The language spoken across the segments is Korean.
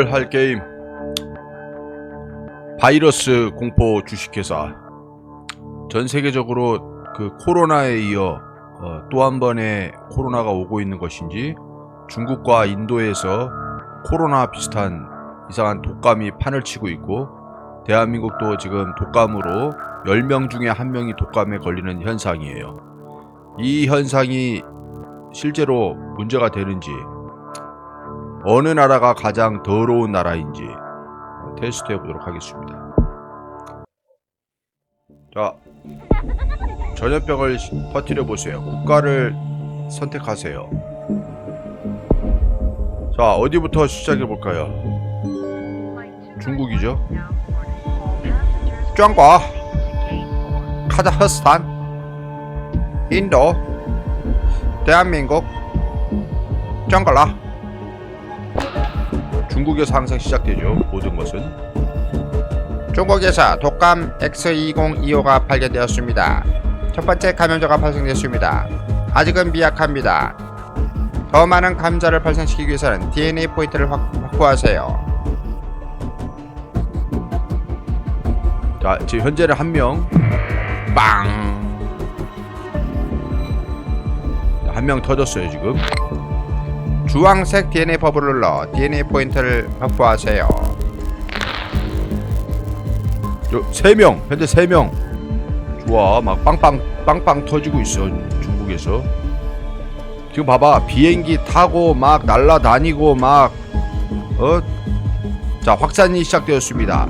오늘 할 게임 바이러스 공포 주식회사 전 세계적으로 그 코로나에 이어 어, 또한 번의 코로나가 오고 있는 것인지 중국과 인도에서 코로나 비슷한 이상한 독감이 판을 치고 있고 대한민국도 지금 독감으로 10명 중에 한 명이 독감에 걸리는 현상이에요. 이 현상이 실제로 문제가 되는지 어느 나라가 가장 더러운 나라인지 테스트 해 보도록 하겠습니다. 자, 전염병을 시- 퍼뜨려 보세요. 국가를 선택하세요. 자, 어디부터 시작해 볼까요? 중국이죠. 중국, 카자흐스탄, 인도, 대한민국, 정글라. 중국에서 항상 시작되죠. 모든 것은. 중국에서 독감 X2025가 발견되었습니다. 첫 번째 감염자가 발생됐습니다. 아직은 미약합니다. 더 많은 감자를 발생시키기 위해서는 DNA 포인트를 확, 확보하세요. 자, 지금 현재는 한 명, 빵! 한 명 터졌어요 지금. 주황색 DNA 버블을 눌러 DNA 포인트를 확보하세요. 요, 세 명, 현재 세 명. 좋아, 막 빵빵 빵빵 터지고 있어 중국에서. 지금 봐봐, 비행기 타고 막 날라다니고 막 어, 자 확산이 시작되었습니다.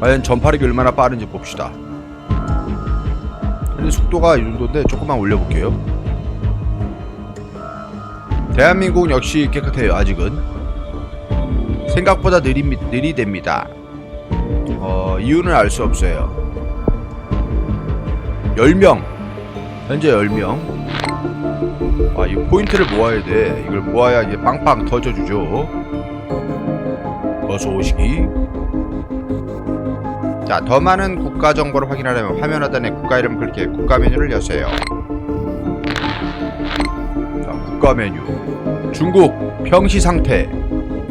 과연 전파력이 얼마나 빠른지 봅시다. 근데 속도가 이 정도인데 조금만 올려볼게요. 대한민국 역시 깨끗해요 아직은. 생각보다 느리, 느리됩니다. 어, 이유는 알 수 없어요. 10명. 현재 10명. 아, 이 포인트를 모아야 돼. 이걸 모아야 이제 빵빵 터져주죠. 어서 오시기. 자, 더 많은 국가 정보를 확인하려면 화면 하단에 국가 이름 클릭해 국가 메뉴를 여세요. 자, 국가 메뉴. 중국 평시 상태.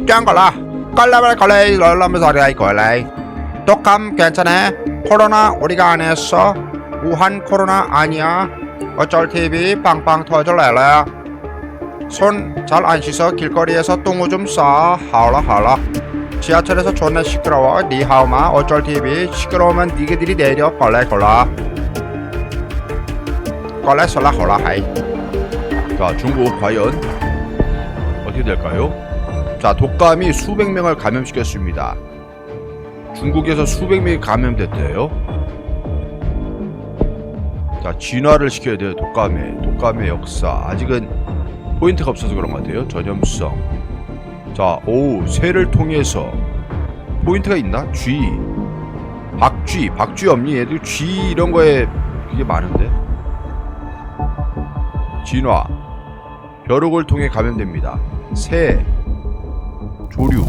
짱걸라. 걸라발 걸레이 럴라면서 아이 걸레이. 독감 괜찮아. 코로나 우리가 안 했어. 우한 코로나 아니야. 어쩔 TV 빵빵 터질래래 손잘 안 씻어. 길거리에서 똥오줌 싸. 하울라 하울라. 지하철에서 존나 시끄러워. 니하우마. 어쩔 TV 시끄러우면 니게들이 내려. 걸레 걸라 걸레 설라 헐라 하이 자, 중국 과연 어떻게 될까요? 자, 독감이 수백 명을 감염시켰습니다. 중국에서 수백 명이 감염됐대요. 자, 진화를 시켜야 돼요. 독감의 독감의 역사. 아직은 포인트가 없어서 그런 것 같아요. 전염성. 자, 오, 새를 통해서 포인트가 있나? 쥐, 박쥐, 박쥐 없니? 얘들 쥐 이런 거에 그게 많은데. 진화. 벼룩을 통해 감염됩니다. 새, 조류.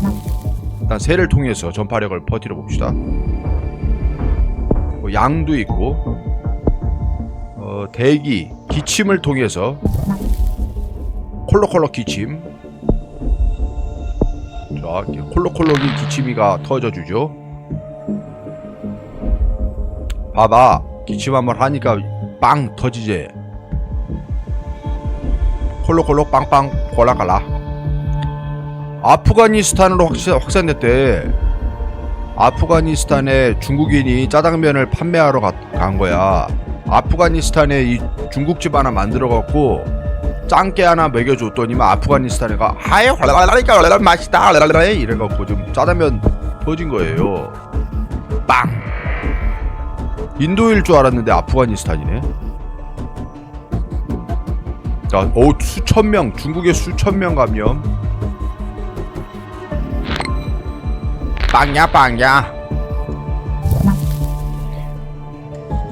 일단 새를 통해서 전파력을 퍼뜨려 봅시다. 뭐 양도 있고, 어, 대기, 기침을 통해서 콜록콜록 기침. 자, 콜록콜록이 기침이가 터져주죠. 봐봐, 기침 한번 하니까 빵 터지지. 콜록콜록 빵빵 골라갈라. 아프가니스탄으로 확, 확산됐대. 아프가니스탄에 중국인이 짜장면을 판매하러 가, 간 거야. 아프가니스탄에 이 중국집 하나 만들어 갖고 짱깨 하나 먹여줬더니만 아프가니스탄에가 하이 헐랄랄랄니까 헐랄랄 맛있다 헐랄랄 이래갖고 좀 짜장면 터진 거예요 빵 인도일 줄 알았는데 아프가니스탄이네 자, 오 수천 명 중국의 수천 명 감염. 빵야 빵야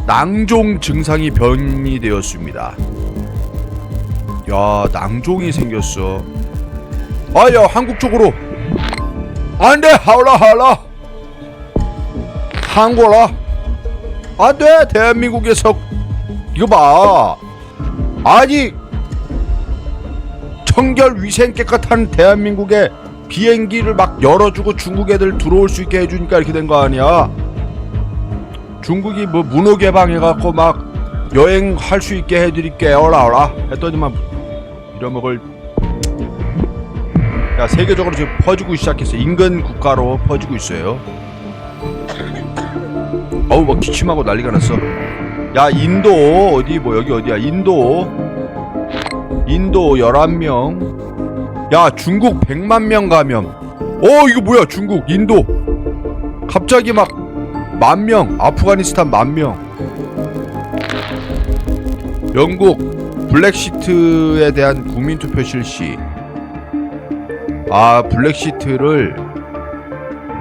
낭종 증상이 변이 되었습니다. 야, 낭종이 생겼어. 아야, 한국 쪽으로. 안돼, 하울라 하울라. 한국라. 안돼, 대한민국에서 이거 봐. 아니 청결 위생 깨끗한 대한민국에 비행기를 막 열어주고 중국 애들 들어올 수 있게 해주니까 이렇게 된 거 아니야? 중국이 뭐 문호 개방해갖고 막 여행할 수 있게 해드릴게. 오라 오라. 했더니만 이러먹을. 야 세계적으로 지금 퍼지고 시작했어. 인근 국가로 퍼지고 있어요. 어우 막 기침하고 난리가 났어. 야 인도. 어디 뭐 여기 어디야? 인도 인도 11명. 야 중국 100만 명 감염 어 이거 뭐야 중국 인도. 갑자기 막 만명 아프가니스탄 만명. 영국 블랙시트에 대한 국민투표 실시. 아 블랙시트를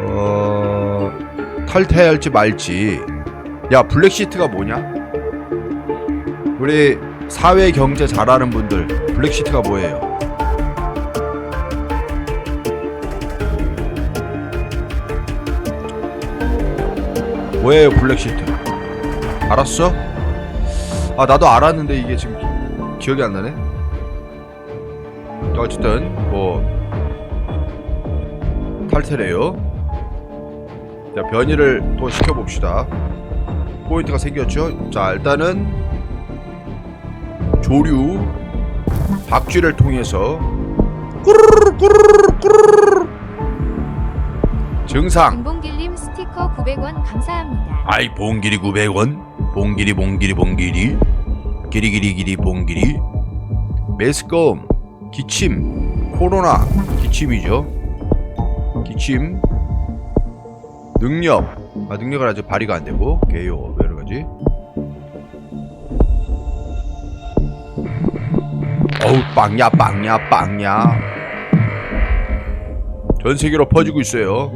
어 탈퇴할지 말지. 야 블랙시트가 뭐냐? 우리 사회 경제 잘하는 분들 블랙시트가 뭐예요? 뭐예요 블랙시트 알았어? 아 나도 알았는데 이게 지금 기, 기억이 안 나네. 어쨌든 뭐 탈퇴래요. 자 변이를 또 시켜봅시다. 포인트가 생겼죠? 자 일단은 조류 박쥐를 통해서 꾸르르 꾸르르 꾸르르 증상. 김봉길님 스티커 900원 감사합니다. 아이 봉길이 900원? 봉길이 봉길이 봉길이? 기리기리기리 봉길이? 매스컴 기침 코로나 기침이죠. 기침 능력. 아 능력을 아직 발휘가 안 되고 개요 왜 이러지 어우 빵야 빵야 빵야. 전 세계로 퍼지고 있어요.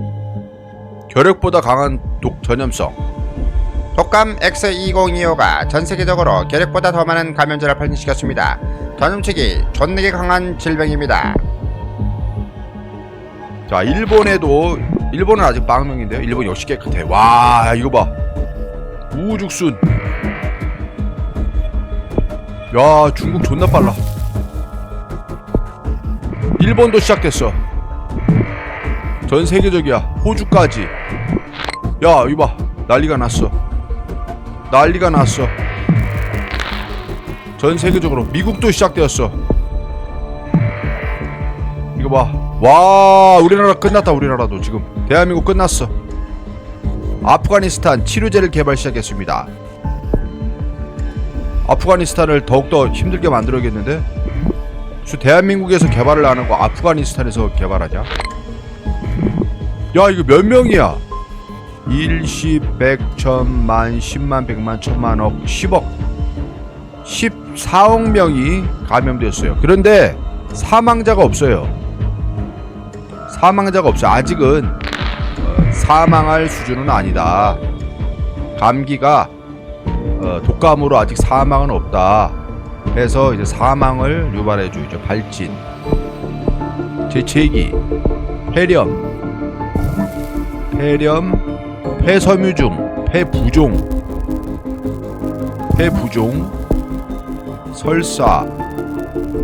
결핵보다 강한 독 전염성. 독감 X2025가 전 세계적으로 결핵보다 더 많은 감염자를 발생시켰습니다. 전염체기 존내게 강한 질병입니다. 자 일본에도 일본은 아직 빵명인데요. 일본 역시 깨끗해. 와 이거 봐. 우죽순. 야 중국 존나 빨라 일본도 시작됐어 전 세계적이야 호주까지 야 이거 봐 난리가 났어 난리가 났어 전 세계적으로 미국도 시작되었어 이거 봐. 와, 우리나라 끝났다. 우리나라도 지금 대한민국 끝났어. 아프가니스탄 치료제를 개발 시작했습니다. 아프가니스탄을 더욱더 힘들게 만들어야겠는데? 저 대한민국에서 개발을 안 하고 아프가니스탄에서 개발하냐? 야, 이거 몇 명이야? 일십, 백, 천만, 십만, 백만, 천만, 억, 십억. 14억 명이 감염됐어요. 그런데 사망자가 없어요. 사망자가 없어. 아직은 어, 사망할 수준은 아니다. 감기가 어, 독감으로 아직 사망은 없다. 해서 이제 사망을 유발해 주죠. 발진, 재채기, 폐렴, 폐렴, 폐섬유증, 폐부종, 폐부종, 설사,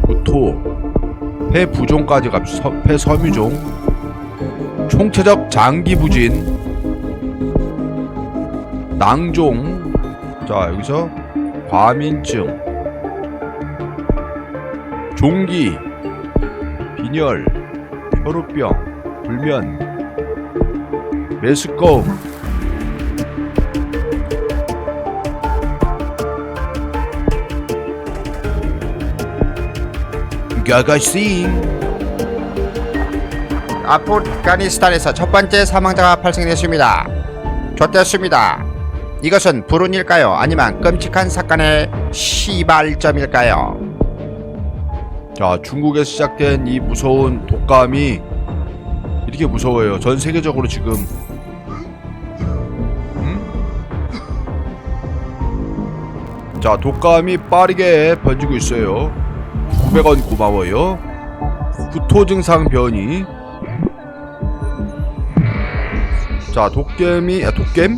구토, 폐부종까지 갑시다. 폐섬유종, 총체적 장기 부진, 낭종, 자 여기서 과민증, 종기, 빈혈, 혈우병, 불면, 메스꺼움, 가가싱. 아프가니스탄에서 첫 번째 사망자가 발생됐습니다. 좋됐습니다. 이것은 불운일까요? 아니면 끔찍한 사건의 시발점일까요? 자, 중국에서 시작된 이 무서운 독감이 이렇게 무서워요. 전 세계적으로 지금 음? 자, 독감이 빠르게 번지고 있어요. 900원 고마워요. 구토 증상 변이. 자, 독겜이 아, 독겜?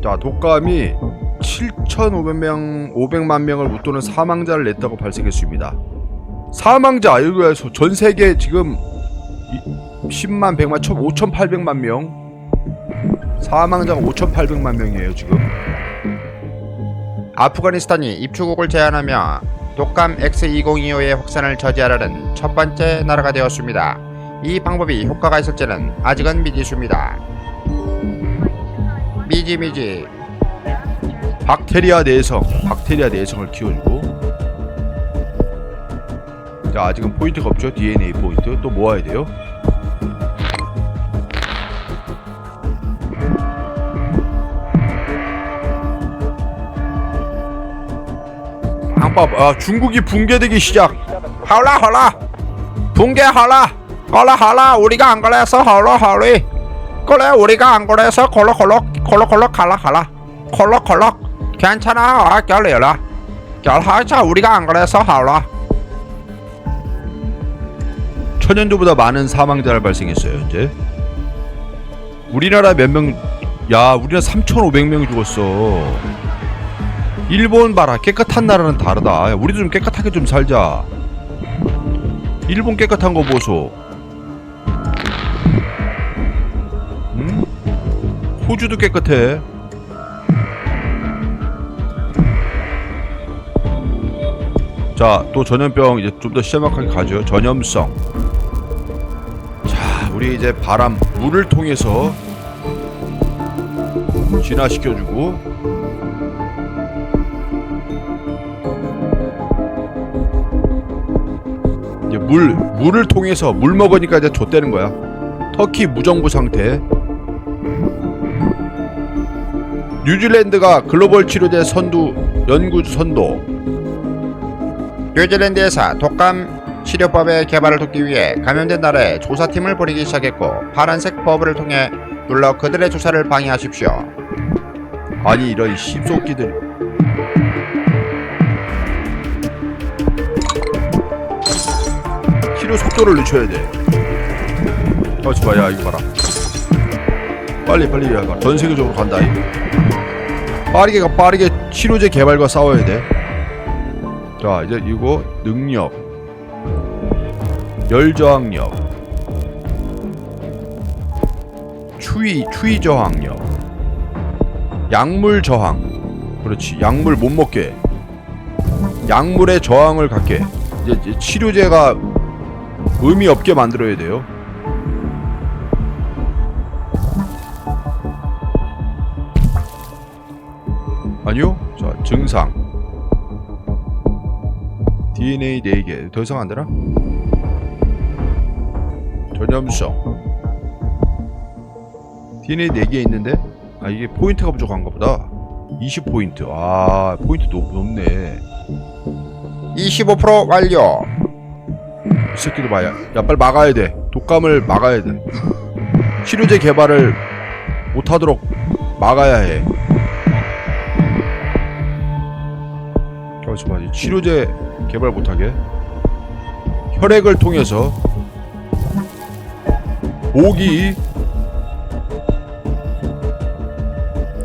자, 독감이 7 4,500명 500만 명을 웃도는 사망자를 냈다고 발생했습니다. 사망자 이거 전 세계 지금 이- 10만 100만 1 5,800만 명 사망자가 5,800만 명이에요 지금. 아프가니스탄이 입주국을 제한하며 독감 X2025의 확산을 저지하려는 첫 번째 나라가 되었습니다. 이 방법이 효과가 있을지는 아직은 미지수입니다. 미지미지 박테리아 내성, 박테리아 내성을 키워주고. 자 아직은 포인트가 없죠. DNA 포인트. 또 모아야 돼요. 빵밥 아 중국이 붕괴되기 시작. 하라 하라. 붕괴 하라. 하라 하라. 우리가 안 그래서 하라 하리. 그래 우리가 안 그래서 콜록콜록 콜록콜록 하라 하라. 콜록콜록 괜찮아 아 결례라 결하자 우리가 안 그래서 하라 천연두보다 많은 사망자를 발생했어요 현재. 우리나라 몇 명? 야 우리나라 3,500명이 죽었어. 일본 봐라 깨끗한 나라는 다르다. 야, 우리도 좀 깨끗하게 좀 살자. 일본 깨끗한 거 보소. 응? 호주도 깨끗해. 자, 또 전염병 이제 좀더 시험하게 가죠. 전염성. 자, 우리 이제 바람, 물을 통해서 진화시켜주고. 이제 물, 물을 통해서 물 먹으니까 이제 좆되는 거야. 터키 무정부 상태. 뉴질랜드가 글로벌 치료제 선두 연구 선도 뉴질랜드에서 독감 치료법의 개발을 돕기 위해 감염된 나라에 조사팀을 벌이기 시작했고 파란색 버블을 통해 눌러 그들의 조사를 방해하십시오. 아니 이런 씹속기들 치료 속도를 늦춰야 돼. 어, 좋아, 야 이거 봐라. 빨리 빨리 야, 전 세계적으로 간다. 이. 빠르게 가 빠르게 치료제 개발과 싸워야 돼. 자 이제 이거 능력, 열 저항력, 추위 추위 저항력. 약물 저항. 그렇지. 약물 못 먹게. 약물의 저항을 갖게. 이제 치료제가 의미 없게 만들어야 돼요. 아니요? 자 증상 DNA 4개 더 이상 안 되나? 전염성 DNA 4개 있는데? 아 이게 포인트가 부족한가 보다. 20포인트. 아 포인트 높, 높네. 25% 완료. 이 새끼들 봐야 야 빨리 막아야 돼. 독감을 막아야 돼. 치료제 개발을 못하도록 막아야 해. 잠시만 이 치료제 개발 못하게. 혈액을 통해서 모기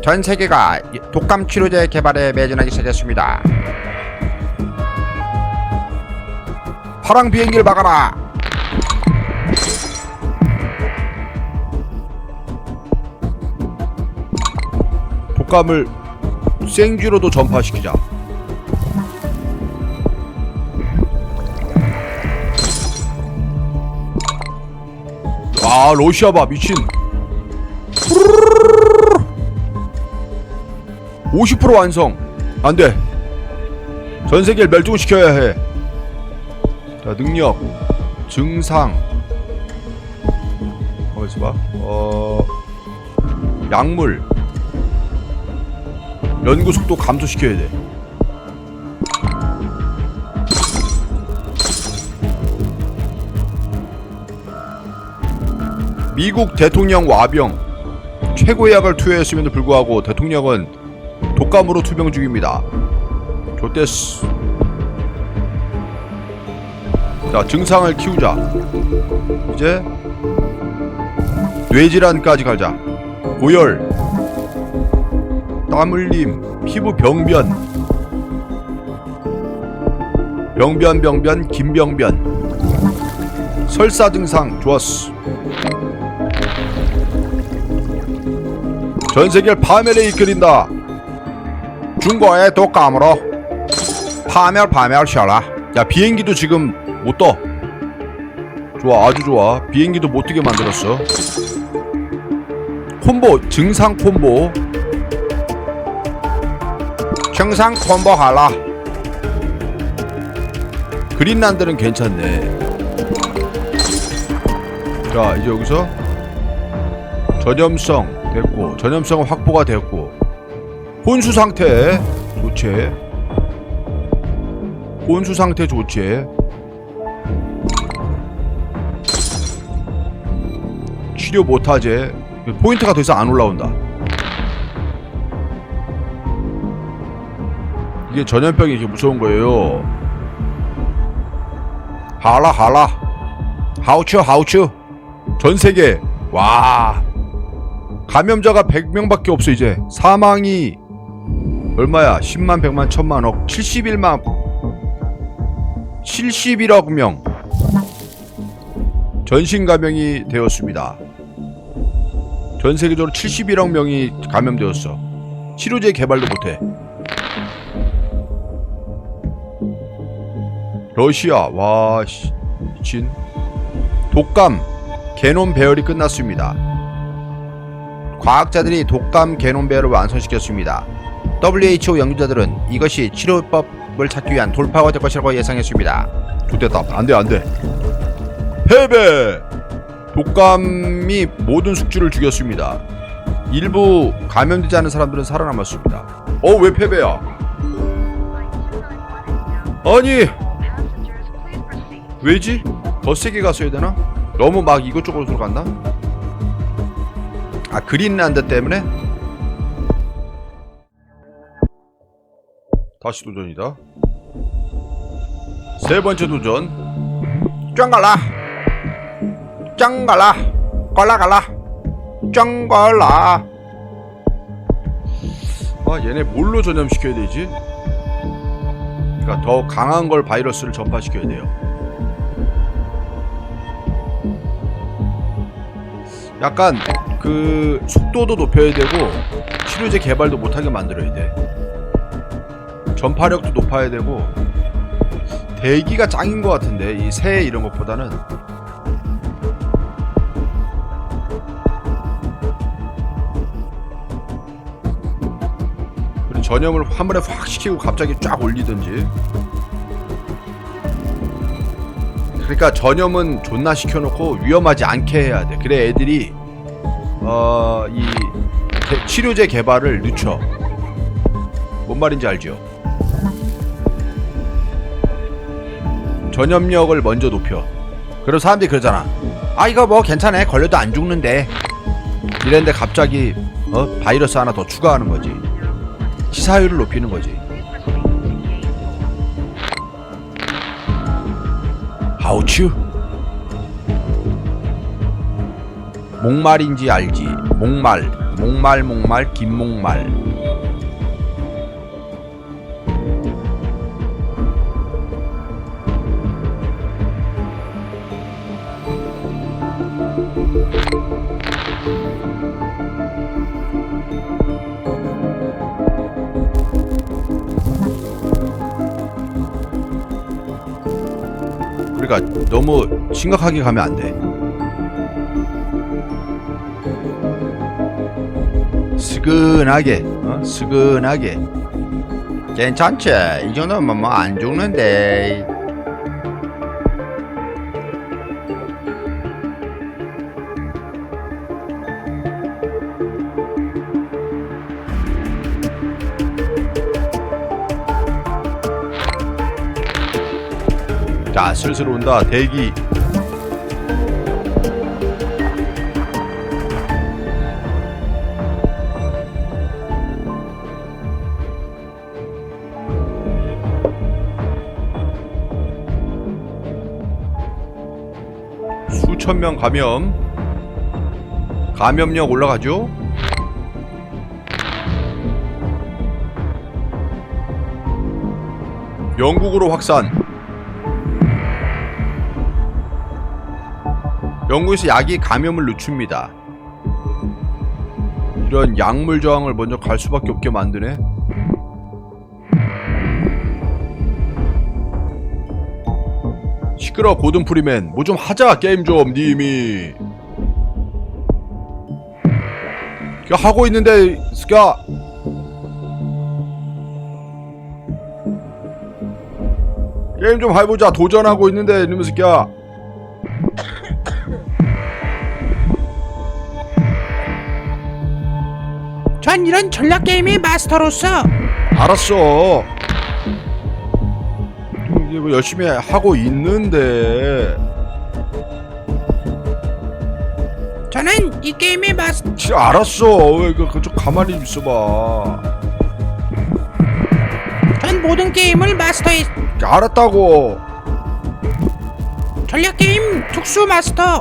전 세계가 독감 치료제 개발에 매진하기 시작했습니다. 파랑 비행기를 막아라. 독감을 생쥐로도 전파시키자 와 러시아 봐 미친. 50% 완성. 안돼. 전 세계를 멸종시켜야 해. 자 능력 증상. 어디서 봐? 어 약물. 연구 속도 감소시켜야 돼. 미국 대통령 와병 최고의 약을 투여했음에도 불구하고 대통령은 독감으로 투병 중입니다. 좋댔스. 자 증상을 키우자. 이제 뇌질환까지 가자. 고열 땀 흘림 피부 병변. 병변 병변 김병변. 설사 증상 좋았어 전 세계를 파멸에 이끌린다. 중고의 독감으로 파멸 파멸 셔라. 야 비행기도 지금 못 떠. 좋아 아주 좋아. 비행기도 못 뜨게 만들었어. 콤보 증상 콤보. 증상 콤보 하라. 그린란드는 괜찮네. 자 이제 여기서 전염성 됐고 전염성은 확보가 됐고 혼수 상태 좋지. 혼수 상태 좋지. 치료 못하지. 포인트가 더 이상 안 올라온다. 이게 전염병이 이렇게 무서운 거예요. 하라 하라 하우츠 하우츠 전 세계 와 감염자가 100명밖에 없어 이제. 사망이 얼마야? 10만 100만 1000만 억 71만. 71억 명. 전신 감염이 되었습니다. 전 세계적으로 71억 명이 감염되었어. 치료제 개발도 못해. 러시아 와 씨, 미친. 독감 개놈 배열이 끝났습니다. 과학자들이 독감 개놈 배열을 완성시켰습니다. WHO 연구자들은 이것이 치료법을 찾기 위한 돌파가 될 것이라고 예상했습니다. 좋됐다. 안돼 안돼. 패배. 독감이 모든 숙주를 죽였습니다. 일부 감염되지 않은 사람들은 살아남았습니다. 어 왜 패배야? 아니 왜지? 더 세게 갔어야 되나? 너무 막 이것저것으로 들어갔나? 아 그린란드 때문에? 다시 도전이다. 세 번째 도전. 짱갈라. 짱갈라. 갈라갈라. 짱갈라. 아 얘네 뭘로 전염시켜야 되지? 그러니까 더 강한 걸 바이러스를 전파시켜야 돼요. 약간 그 속도도 높여야 되고 치료제 개발도 못하게 만들어야 돼. 전파력도 높아야 되고 대기가 짱인 것 같은데 이 새 이런 것보다는. 그리고 전염을 한 번에 확 시키고 갑자기 쫙 올리든지. 그러니까 전염은 존나 시켜놓고 위험하지 않게 해야 돼. 그래 애들이 어이 치료제 개발을 늦춰. 뭔 말인지 알죠? 전염력을 먼저 높여. 그럼 사람들이 그러잖아. 아 이거 뭐 괜찮아. 걸려도 안 죽는데. 이랬는데 갑자기 어 바이러스 하나 더 추가하는 거지. 치사율을 높이는 거지. 하우츠 목말인지 알지 목말 목말 목말 김목말 그러니까 너무 심각하게 가면 안 돼. 스근하게, 어? 스근하게. 괜찮지 이 정도면 뭐 안 죽는데 자, 슬슬 온다. 대기. 1000명 감염. 감염력 올라가죠? 영국으로 확산. 영국에서 약이 감염을 늦춥니다. 이런 약물 저항을 먼저 갈 수밖에 없게 만드네. 시끄러 고든 프리맨 뭐 좀 하자 게임 좀 님이. 야 하고 있는데 야 게임 좀 해보자 도전하고 있는데 이놈의 새끼야 전 이런 전략 게임의 마스터로서. 알았어 뭐 열심히 하고 있는데. 저는 이 게임의 마스 씨, 알았어. 왜 그 그좀 가만히 좀 있어봐. 전 모든 게임을 마스터해. 알았다고. 전략 게임 특수 마스터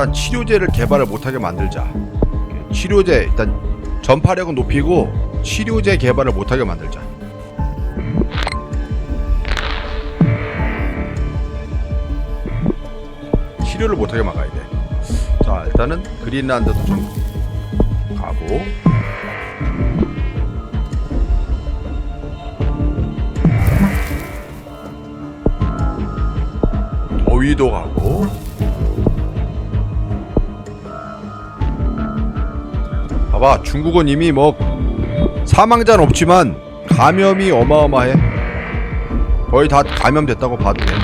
일단 치료제를 개발을 못하게 만들자. 치료제 일단 전파력은 높이고 치료제 개발을 못하게 만들자. 치료를 못하게 막아야 돼 자 일단은 그린란드도 좀 가고. 더위도 가고 봐봐 중국은 이미 뭐 사망자는 없지만 감염이 어마어마해. 거의 다 감염됐다고 봐도 돼.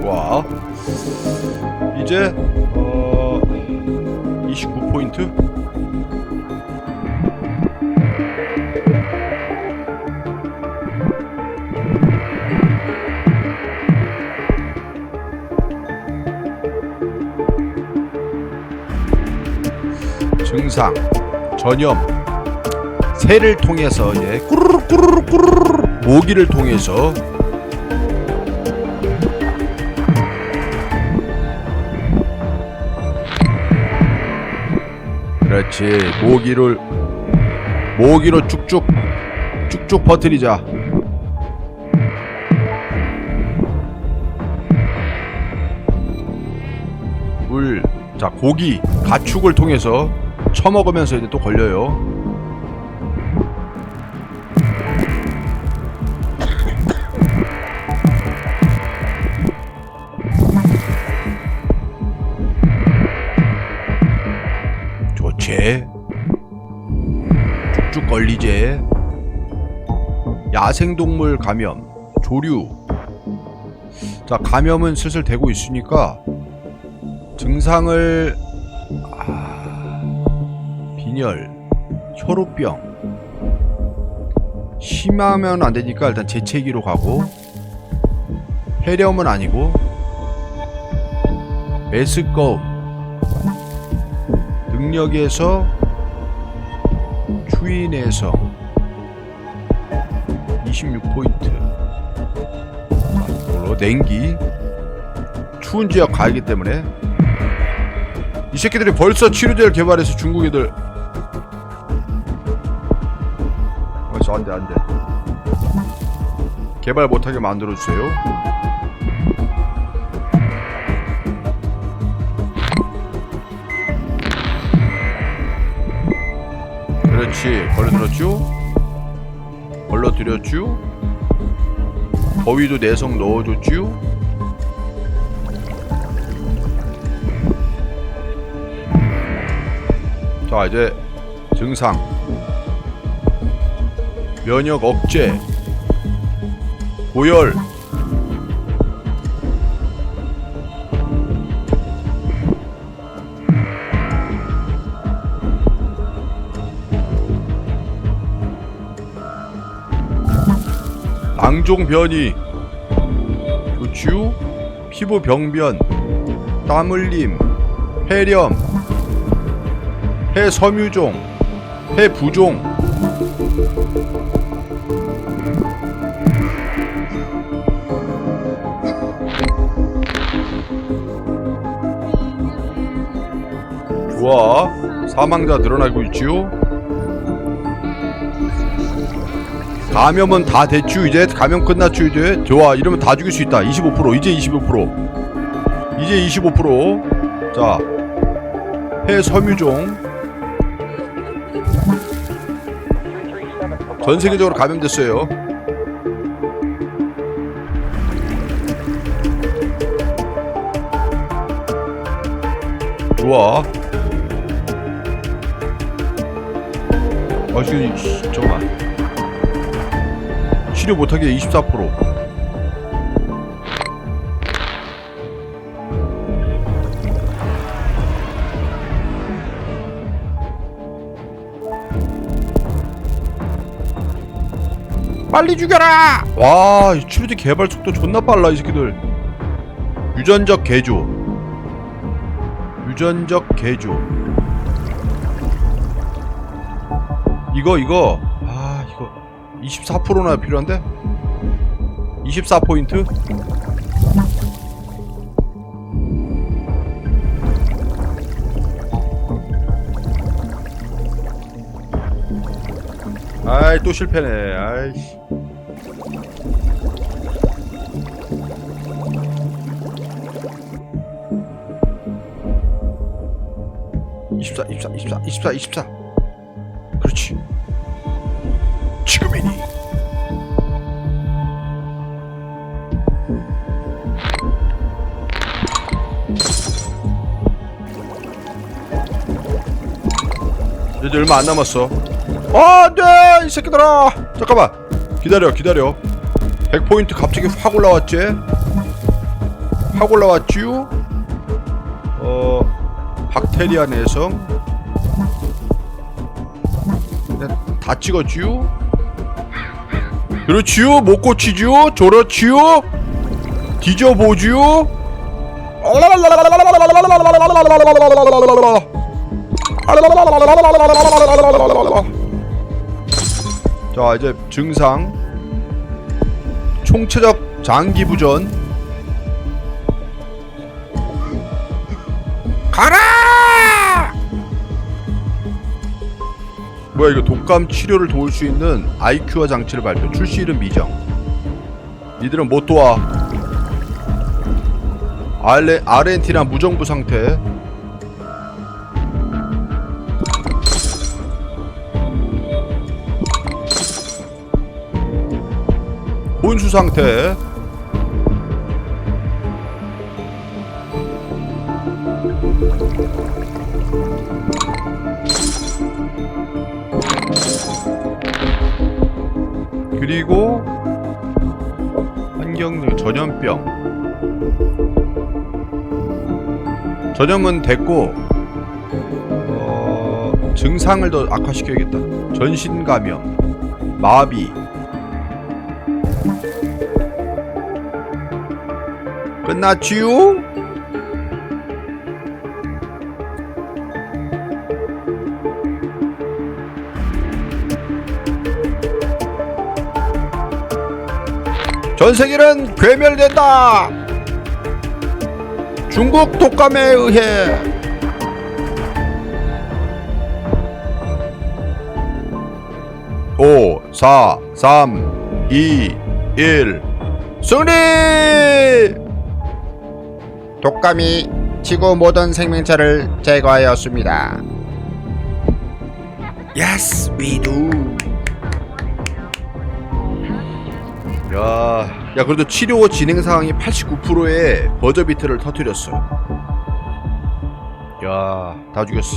좋아 이제 어 29포인트? 증상 전염 새를 통해서 예 꾸르르 꾸르르 꾸르르 모기를 통해서 그렇지 모기를 모기로 쭉쭉 쭉쭉 퍼뜨리자 물, 자 고기, 가축을 통해서 처먹으면서 이제 또 걸려요. 야생동물 감염, 조류. 자, 감염은 슬슬 되고 있으니까 증상을 아, 빈혈, 혈우병 심하면 안 되니까 일단 재채기로 가고 폐렴은 아니고 메스꺼움 능력에서 추인에서 26포인트. 이걸로 냉기 추운 지역 가기 때문에 이 새끼들이 벌써 치료제를 개발해서 중국 애들. 어서 안돼 안돼. 개발 못하게 만들어주세요. 그렇지. 걸러들었죠 걸러들였죠 더위도 내성 넣어줬죠 자 이제 증상. 면역 억제. 고열 낭종 변이 있지요? 피부 병변, 땀 흘림, 폐렴, 폐섬유종, 폐부종. 좋아. 사망자 늘어나고 있지요? 감염은 다 됐죠 이제? 감염 끝났죠 이제? 좋아 이러면 다 죽일 수 있다. 25% 이제 25% 이제 25%자 폐섬유종. 전 세계적으로 감염됐어요. 좋아. 아 지금 이- 잠깐만 치료 못하게 24% 빨리 죽여라 와, 이 치료제 개발 속도 존나 빨라 이 새끼들. 유전적 개조. 유전적 개조. 이거 이거 아 이거 24%나 필요한데? 24포인트? 아이 또 실패네 아이씨 24, 24, 24, 24, 24. 그렇지. 지금이니. 이제 얼마 안 남았어. 아, 안 돼! 이 새끼들아! 잠깐만. 기다려, 기다려. 100포인트 갑자기 확 올라왔지? 확 올라왔지요? 어, 박테리아 내성. 네, 다 찍었지요? 그렇지요? 못 고치지요? 저렇지요? 뒤져보지요? 자 이제 증상 총체적 장기부전 가라 뭐야 이거 독감 치료를 도울 수 있는 IQ화 장치를 발표. 출시 이름 미정. 니들은 못 도와. 알레, 아르헨티나 무정부 상태. 혼수 상태 전염은 됐고 어, 증상을 더 악화시켜야겠다 전신 감염 마비 끝났지요? 전 세계는 괴멸된다. 중국 독감에 의해 오, 사, 삼, 이, 일, 승리! 독감이 지구 모든 생명체를 제거하였습니다 Yes, we do. 야, 야 그래도 치료 진행 상황이 89%의 버저비트를 터뜨렸어. 야, 다 죽였어.